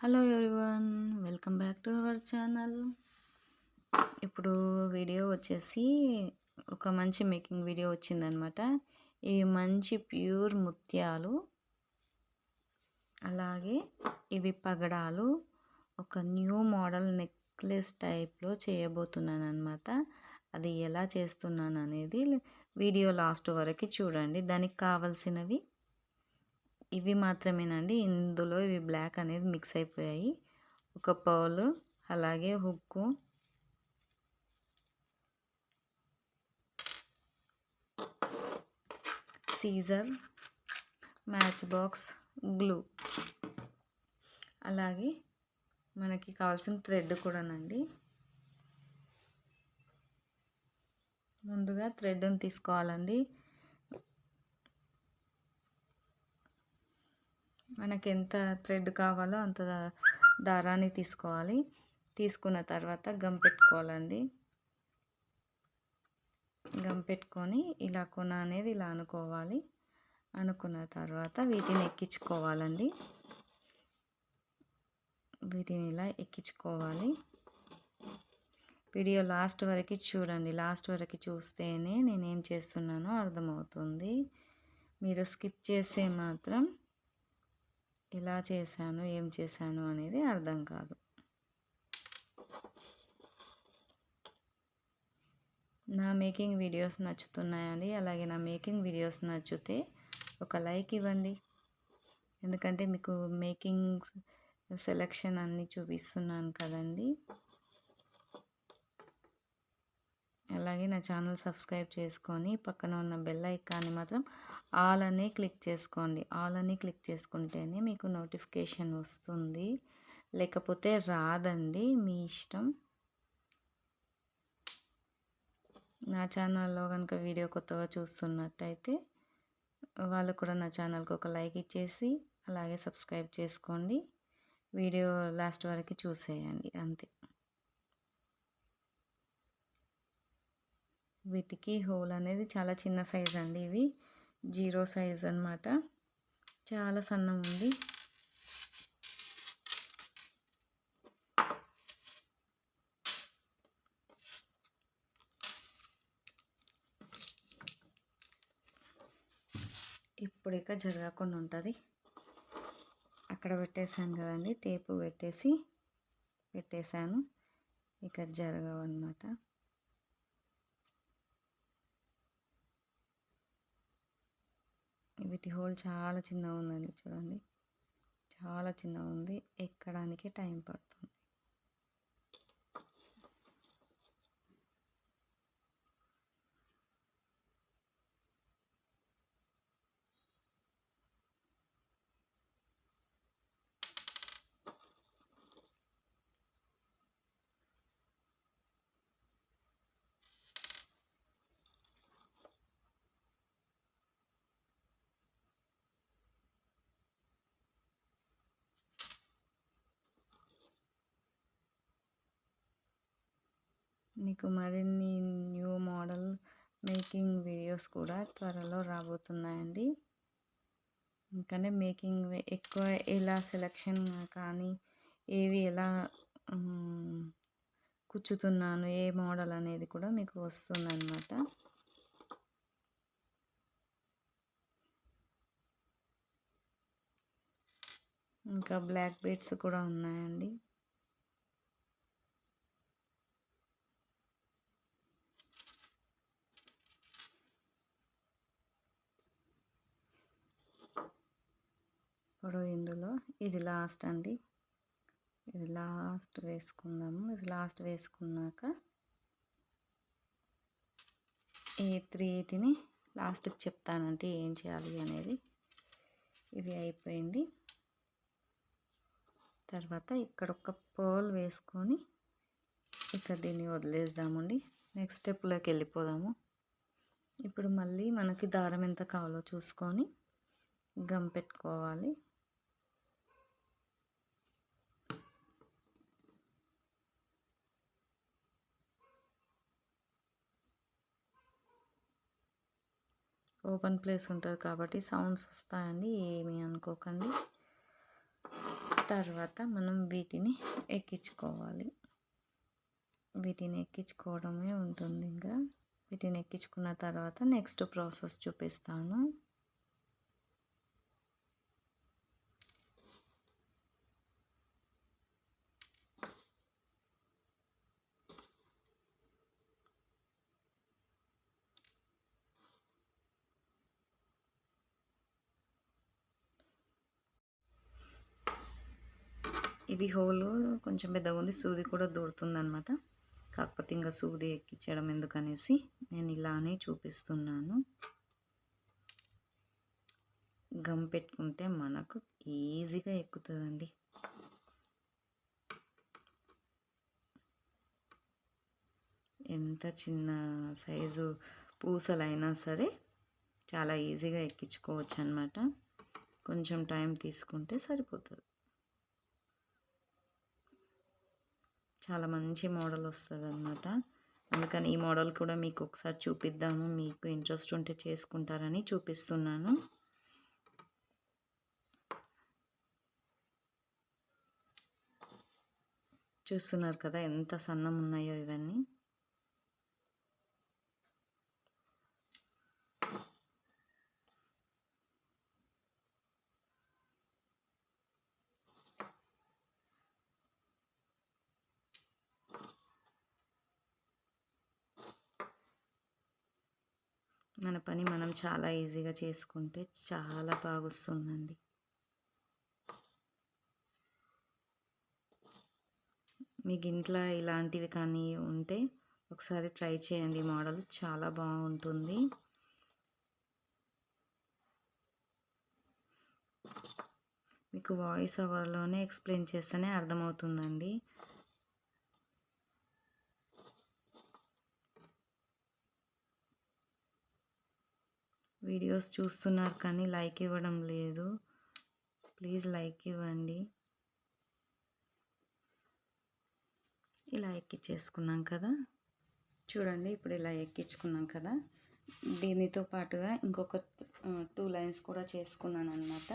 Hello everyone welcome back to our channel ఇప్పుడు video వచ్చేసి ఒక మంచి మేకింగ్ వీడియో వచ్చిందనమాట ఈ మంచి ప్యూర్ ముత్యాలు అలాగే ఇవి పగడాలు ఒక న్యూ మోడల్ నెక్లెస్ టైప్లో చేయబోతున్నాను అనమాట అది ఎలా చేస్తున్నాను అనేది వీడియో లాస్ట్ వరకు చూడండి. దానికి కావాల్సినవి ఇవి మాత్రమేనండి. ఇందులో ఇవి బ్లాక్ అనేది మిక్స్ అయిపోయాయి. ఒక పౌలు అలాగే hook. Scissor match box glue. అలాగే మనకి కావాల్సిన థ్రెడ్ కూడానండి. ముందుగా థ్రెడ్ని తీసుకోవాలండి. మనకి ఎంత థ్రెడ్ కావాలో అంత దారాన్ని తీసుకోవాలి. తీసుకున్న తర్వాత గమ్ పెట్టుకోవాలండి. గమ్ పెట్టుకొని ఇలా కొన అనేది ఇలా అనుకోవాలి. అనుకున్న తర్వాత వీటిని ఎక్కించుకోవాలండి. వీటిని ఇలా ఎక్కించుకోవాలి. వీడియో లాస్ట్ వరకు చూడండి. లాస్ట్ వరకు చూస్తేనే నేనేం చేస్తున్నానో అర్థమవుతుంది. మీరు స్కిప్ చేస్తే మాత్రం ఎలా చేశాను ఏం చేశాను అనేది అర్థం కాదు. నా మేకింగ్ వీడియోస్ నచ్చుతున్నాయండి. అలాగే నా మేకింగ్ వీడియోస్ నచ్చితే ఒక లైక్ ఇవ్వండి. ఎందుకంటే మీకు మేకింగ్ సెలెక్షన్ అన్నీ చూపిస్తున్నాను కదండి. అలాగే నా ఛానల్ సబ్స్క్రైబ్ చేసుకొని పక్కన ఉన్న బెల్ ఐకాన్ని మాత్రం ఆల్ అని క్లిక్ చేసుకోండి. ఆల్ అని క్లిక్ చేసుకుంటేనే మీకు నోటిఫికేషన్ వస్తుంది. లేకపోతే రాదండి మీ ఇష్టం. నా ఛానల్లో కనుక వీడియో కొత్తగా చూస్తున్నట్టయితే వాళ్ళు కూడా నా ఛానల్కి ఒక లైక్ ఇచ్చేసి అలాగే సబ్స్క్రైబ్ చేసుకోండి. వీడియో లాస్ట్ వరకు చూసేయండి. అంతే. వీటికి హోల్ అనేది చాలా చిన్న సైజ్ అండి ఇవి. జీరో సైజ్ అనమాట చాలా సన్నం ఉంది ఇప్పుడు ఇక జరగకుండా ఉంటుంది. అక్కడ పెట్టేశాను కదండి టేపు పెట్టేసి పెట్టేశాను. ఇక జరగవు అనమాట ప్రతి హోల్ చాలా చిన్నగా ఉందండి చూడండి. చాలా చిన్నగా ఉంది. ఎక్కడానికి టైం పడుతుంది. మీకు మరిన్ని న్యూ మోడల్ మేకింగ్ వీడియోస్ కూడా త్వరలో రాబోతున్నాయండి. ఎందుకంటే మేకింగ్ ఎక్కువ ఎలా సెలక్షన్ కానీ ఏవి ఎలా కుచ్చుతున్నాను ఏ మోడల్ అనేది కూడా మీకు వస్తుందన్నమాట. ఇంకా బ్లాక్ బీట్స్ కూడా ఉన్నాయండి. ఇప్పుడు ఇందులో ఇది లాస్ట్ అండి. ఇది లాస్ట్ వేసుకుందాము. ఇది లాస్ట్ వేసుకున్నాక ఈ త్రీటిని లాస్ట్కి చెప్తానంటే ఏం చేయాలి అనేది. ఇది అయిపోయింది. తర్వాత ఇక్కడ ఒక పోల్ వేసుకొని ఇక్కడ దీన్ని వదిలేద్దామండి. నెక్స్ట్ స్టెప్లోకి వెళ్ళిపోదాము. ఇప్పుడు మళ్ళీ మనకి దారం ఎంత కావాలో చూసుకొని గమ్ పెట్టుకోవాలి. ఓపెన్ ప్లేస్ ఉంటుంది కాబట్టి సౌండ్స్ వస్తాయండి ఏమీ అనుకోకండి. తర్వాత మనం వీటిని ఎక్కించుకోవాలి. వీటిని ఎక్కించుకోవడమే ఉంటుంది ఇంకా. వీటిని ఎక్కించుకున్న తర్వాత నెక్స్ట్ ప్రాసెస్ చూపిస్తాను. బేబీ హోల్ కొంచెం పెద్దగా ఉంది. సూది కూడా దూరుతుంది అనమాట కాకపోతే ఇంకా సూది ఎక్కించడం ఎందుకనేసి నేను ఇలానే చూపిస్తున్నాను. గమ్ పెట్టుకుంటే మనకు ఈజీగా ఎక్కుతుందండి. ఎంత చిన్న సైజు పూసలైనా సరే చాలా ఈజీగా ఎక్కించుకోవచ్చు అనమాట కొంచెం టైం తీసుకుంటే సరిపోతుంది. చాలా మంచి మోడల్ వస్తుంది అనమాట అందుకని ఈ మోడల్ కూడా మీకు ఒకసారి చూపిద్దాము. మీకు ఇంట్రెస్ట్ ఉంటే చేసుకుంటారని చూపిస్తున్నాను. చూస్తున్నారు కదా ఎంత సన్నం ఉన్నాయో ఇవన్నీ. మన పని మనం చాలా ఈజీగా చేసుకుంటే చాలా బాగా వస్తుందండి మీకు ఇంట్లో ఇలాంటివి కానీ ఉంటే ఒకసారి ట్రై చేయండి. మోడల్ చాలా బాగుంటుంది. మీకు వాయిస్ ఓవర్లోనే ఎక్స్ప్లెయిన్ చేస్తేనే అర్థమవుతుందండి. వీడియోస్ చూస్తున్నారు కానీ లైక్ ఇవ్వడం లేదు. ప్లీజ్ లైక్ ఇవ్వండి. ఇలా ఎక్కించేసుకున్నాం కదా. చూడండి ఇప్పుడు ఇలా ఎక్కించుకున్నాం కదా. దీనితో పాటుగా ఇంకొక టూ లైన్స్ కూడా చేసుకున్నాను అనమాట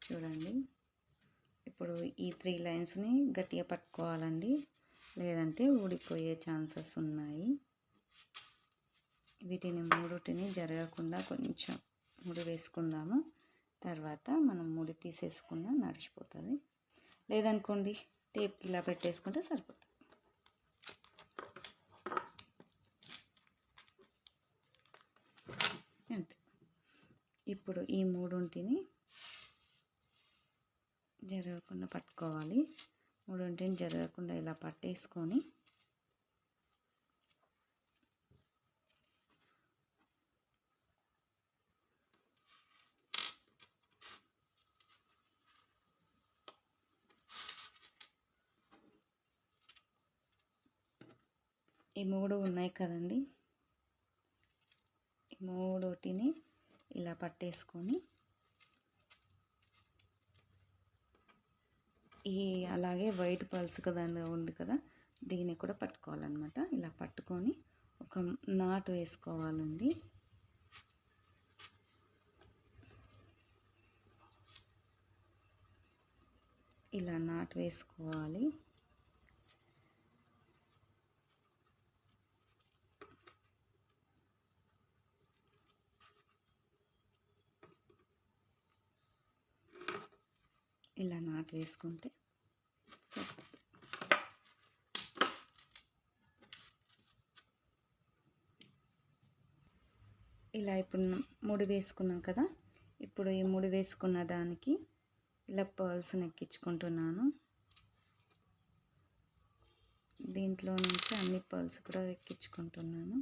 చూడండి. ఇప్పుడు ఈ త్రీ లైన్స్ని గట్టిగా పట్టుకోవాలండి. లేదంటే ఊడిపోయే ఛాన్సెస్ ఉన్నాయి. వీటిని మూడుటిని జరగకుండా కొంచెం ముడి వేసుకుందాము. తర్వాత మనం ముడి తీసేసుకున్నా నడిచిపోతుంది. లేదనుకోండి టేప్ ఇలా పెట్టేసుకుంటే సరిపోతుంది. అంతే. ఇప్పుడు ఈ మూడుంటిని జరగకుండా పట్టుకోవాలి. మూడుంటిని జరగకుండా ఇలా పట్టేసుకొని ఈ మూడు ఉన్నాయి కదండి. ఈ మూడుటిని ఇలా పట్టేసుకొని ఈ అలాగే వైట్ పల్స్ కదండి ఉంది కదా దీన్ని కూడా పట్టుకోవాలన్నమాట. ఇలా పట్టుకొని ఒక నాటు వేసుకోవాలండి. ఇలా నాటు వేసుకోవాలి. ఇలా నాటు వేసుకుంటే సరిపోతుంది. ఇలా ఇప్పుడు ముడి వేసుకున్నాం కదా ఇప్పుడు ఈ ముడి వేసుకున్న దానికి ఇలా పర్ల్స్ ఎక్కించుకుంటున్నాను దీంట్లో నుంచి అన్ని పర్ల్స్ కూడా ఎక్కించుకుంటున్నాను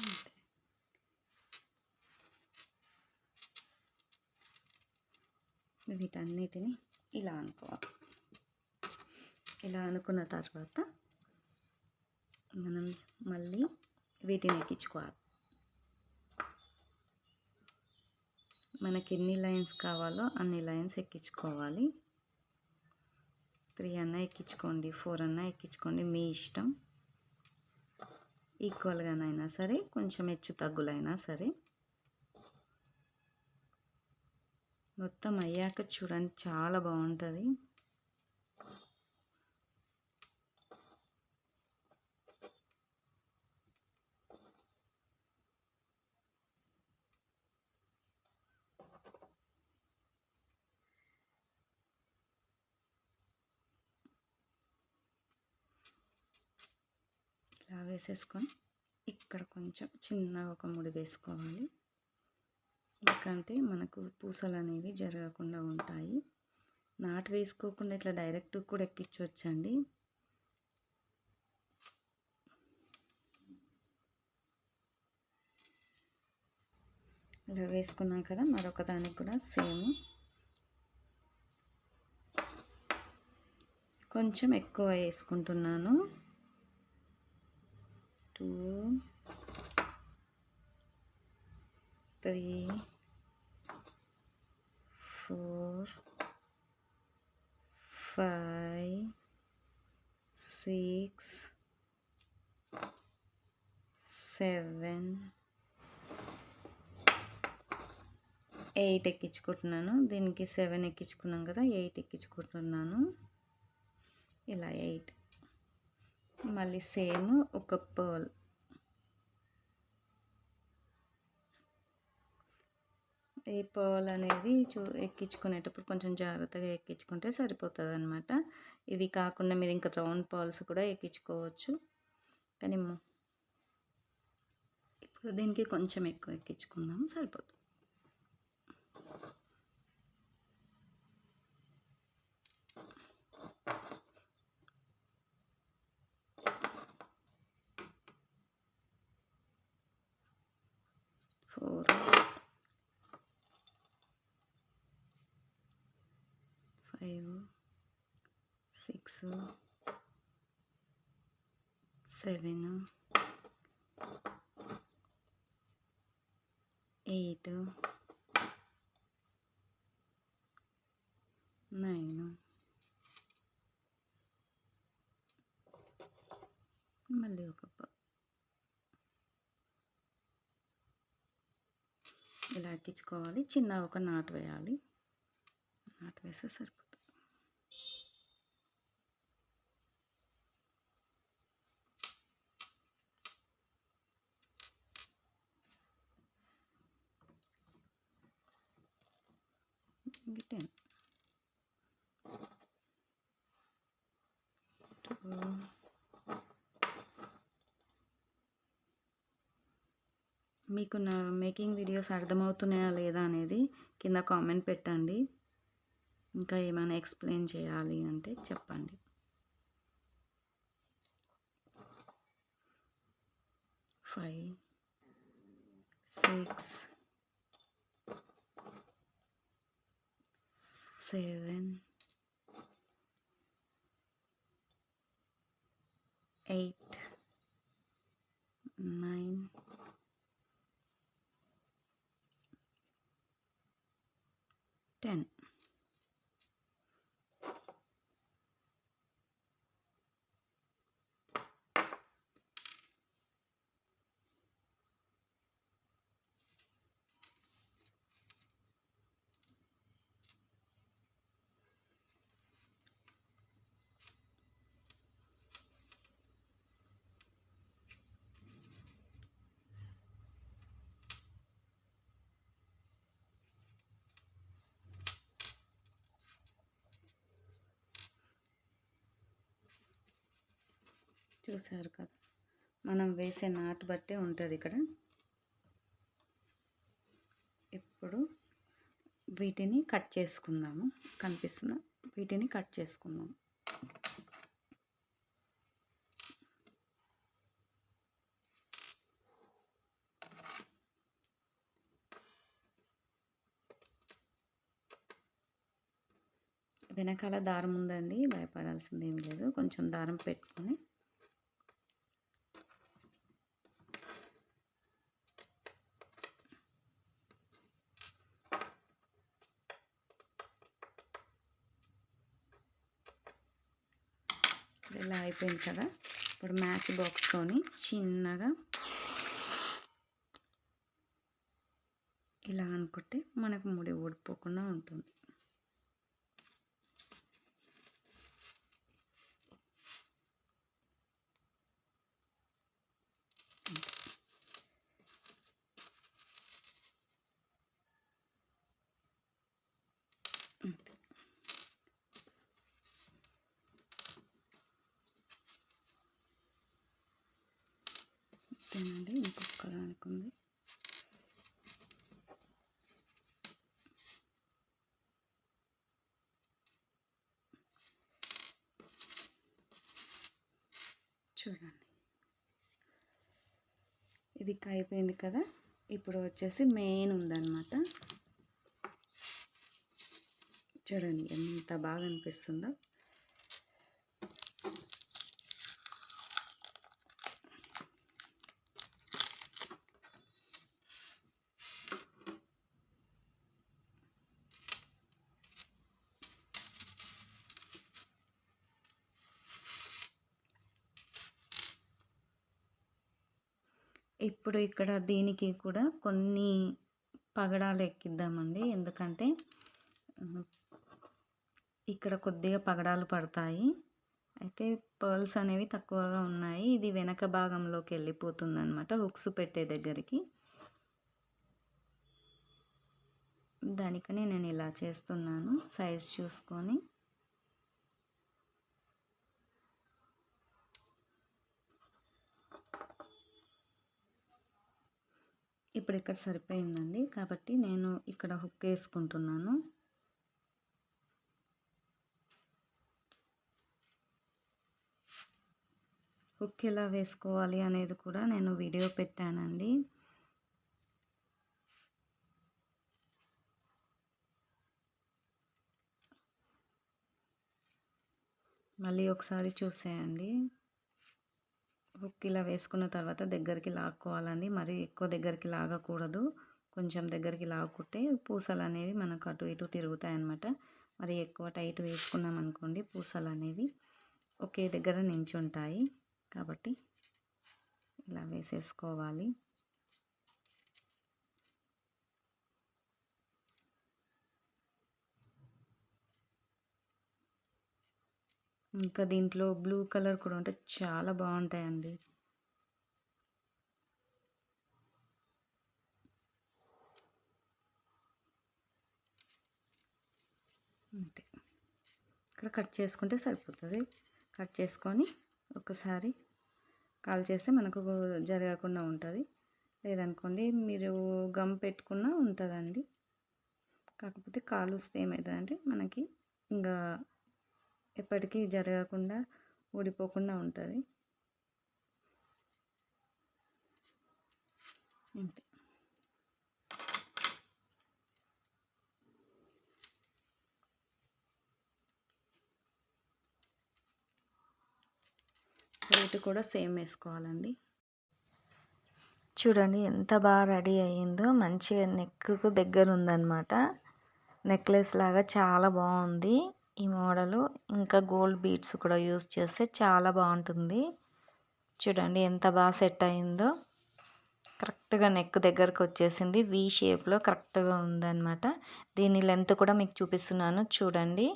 అంతే. వీటన్నిటిని ఇలా అనుకోవాలి. ఇలా అనుకున్న తర్వాత మనం మళ్ళీ వీటిని ఎక్కించుకోవాలి. మనకి ఎన్ని లైన్స్ కావాలో అన్ని లైన్స్ ఎక్కించుకోవాలి. త్రీ అన్న ఎక్కించుకోండి ఫోర్ అన్న ఎక్కించుకోండి మీ ఇష్టం. ఈక్వల్గానైనా సరే కొంచెం హెచ్చు తగ్గులైనా సరే. మొత్తం అయ్యాక చూడండి చాలా బాగుంటుంది ఇలా వేసేసుకొని ఇక్కడ కొంచెం చిన్నగా ఒక ముడి వేసుకోవాలి. ఎందుకంటే మనకు పూసలు అనేవి జరగకుండా ఉంటాయి. నాటు వేసుకోకుండా ఇట్లా డైరెక్ట్ కూడా ఎక్కించవచ్చండి. ఇలా వేసుకున్నాం కదా మరొక దానికి కూడా సేమ్. కొంచెం ఎక్కువ వేసుకుంటున్నాను. Two three four five six seven eight ఎక్కించుకుంటున్నాను. దీనికి సెవెన్ ఎక్కించుకున్నాం కదా ఎయిట్ ఎక్కించుకుంటున్నాను. ఇలా ఎయిట్ మళ్ళీ సేమ్ ఒక పర్ల్. ఈ పర్ల్ అనేది చూ ఎక్కించుకునేటప్పుడు కొంచెం జాగ్రత్తగా ఎక్కించుకుంటే సరిపోతుంది అనమాట ఇవి కాకుండా మీరు ఇంకా రౌండ్ పర్ల్స్ కూడా ఎక్కించుకోవచ్చు. కానీ ఇప్పుడు దీనికి కొంచెం ఎక్కువ ఎక్కించుకుందాం సరిపోతుంది. four five six seven eight nine మళ్ళీ ఒక ఇలా ఎక్కించుకోవాలి చిన్న ఒక నాటు వేయాలి. నాటు వేస్తే సరిపోతుంది టెన్ టూ మీకు నా మేకింగ్ వీడియోస్ అర్థమవుతున్నాయా లేదా అనేది కింద కామెంట్ పెట్టండి. ఇంకా ఏమైనా ఎక్స్ప్లెయిన్ చేయాలి అంటే చెప్పండి. Five six seven eight nine 10. చూసారు కదా. మనం వేసే నాటు బట్టే ఉంటుంది ఇక్కడ. ఇప్పుడు వీటిని కట్ చేసుకుందాము. కనిపిస్తున్న వీటిని కట్ చేసుకుందాం వెనకాల దారం ఉందండి భయపడాల్సింది ఏం లేదు. కొంచెం దారం పెట్టుకొని ఇలా అయిపోయింది కదా. ఇప్పుడు మ్యాచ్ బాక్స్తోని చిన్నగా ఇలా అనుకుంటే మనకు ముడి ఊడిపోకుండా ఉంటుంది అంతే అంతేనండి ఇంకొక దానికి ఉంది చూడండి ఇది అయిపోయింది కదా. ఇప్పుడు వచ్చేసి మెయిన్ ఉందన్నమాట. చూడండి ఎంత బాగా అనిపిస్తుందో ఇప్పుడు ఇక్కడ దీనికి కూడా కొన్ని పగడాలు ఎక్కిద్దామండి. ఎందుకంటే ఇక్కడ కొద్దిగా పగడాలు పడతాయి. అయితే పర్ల్స్ అనేవి తక్కువగా ఉన్నాయి. ఇది వెనక భాగంలోకి వెళ్ళిపోతుంది అనమాట హుక్స్ పెట్టే దగ్గరికి. దానికని నేను ఇలా చేస్తున్నాను సైజ్ చూసుకొని. ఇప్పుడు ఇక్కడ సరిపోయిందండి. కాబట్టి నేను ఇక్కడ హుక్ వేసుకుంటున్నాను. హుక్ ఎలా వేసుకోవాలి అనేది కూడా నేను వీడియో పెట్టానండి. మళ్ళీ ఒకసారి చూసేయండి. హుక్ ఇలా వేసుకున్న తర్వాత దగ్గరికి లాక్కోవాలండి. మరి ఎక్కువ దగ్గరికి లాగకూడదు. కొంచెం దగ్గరికి లాగుకుంటే పూసలు అనేవి మనకు అటు ఇటు తిరుగుతాయి అన్నమాట మరి ఎక్కువ టైట్ వేసుకున్నాం అనుకోండి పూసలు అనేవి ఒకే దగ్గర నించుంటాయి. కాబట్టి ఇలా వేసేసుకోవాలి. ఇంకా దీంట్లో బ్లూ కలర్ కూడా ఉంటే చాలా బాగుంటాయండి. అంతే. ఇక్కడ కట్ చేసుకుంటే సరిపోతుంది. కట్ చేసుకొని ఒకసారి కాల్ చేస్తే మనకు జరగకుండా ఉంటుంది. లేదనుకోండి మీరు గమ్ పెట్టుకున్నా ఉంటుందండి. కాకపోతే కాలు వస్తే ఏమవుతుందంటే మనకి ఇంకా ఎప్పటికీ జరగకుండా ఊడిపోకుండా ఉంటుంది. అంతే రేటు కూడా సేమ్ వేసుకోవాలండి. చూడండి ఎంత బాగా రెడీ అయ్యిందో. మంచిగా నెక్కు దగ్గర ఉందన్నమాట. నెక్లెస్ లాగా చాలా బాగుంది. ఈ మోడలు. ఇంకా గోల్డ్ బీడ్స్ కూడా యూస్ చేస్తే చాలా బాగుంటుంది. చూడండి ఎంత బాగా సెట్ అయిందో. కరెక్ట్గా నెక్ దగ్గరకు వచ్చేసింది. వి షేప్లో కరెక్ట్గా ఉందన్నమాట. దీని లెంత్ కూడా మీకు చూపిస్తున్నాను. చూడండి.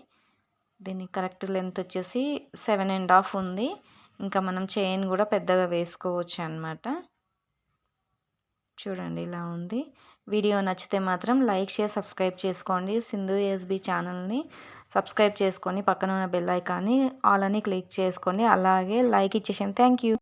దీని కరెక్ట్ లెంత్ వచ్చేసి సెవెన్ అండ్ హాఫ్ ఉంది. ఇంకా మనం చైన్ కూడా పెద్దగా వేసుకోవచ్చు అనమాట చూడండి ఇలా ఉంది. వీడియో నచ్చితే మాత్రం లైక్ షేర్ సబ్స్క్రైబ్ చేసుకోండి. సింధు ఎస్బి ఛానల్ని సబ్స్క్రైబ్ చేసుకొని పక్కన ఉన్న బెల్ ఐకాన్ని ఆల్ అని క్లిక్ చేసుకొని అలాగే లైక్ ఇచ్చేసాను థ్యాంక్ యూ.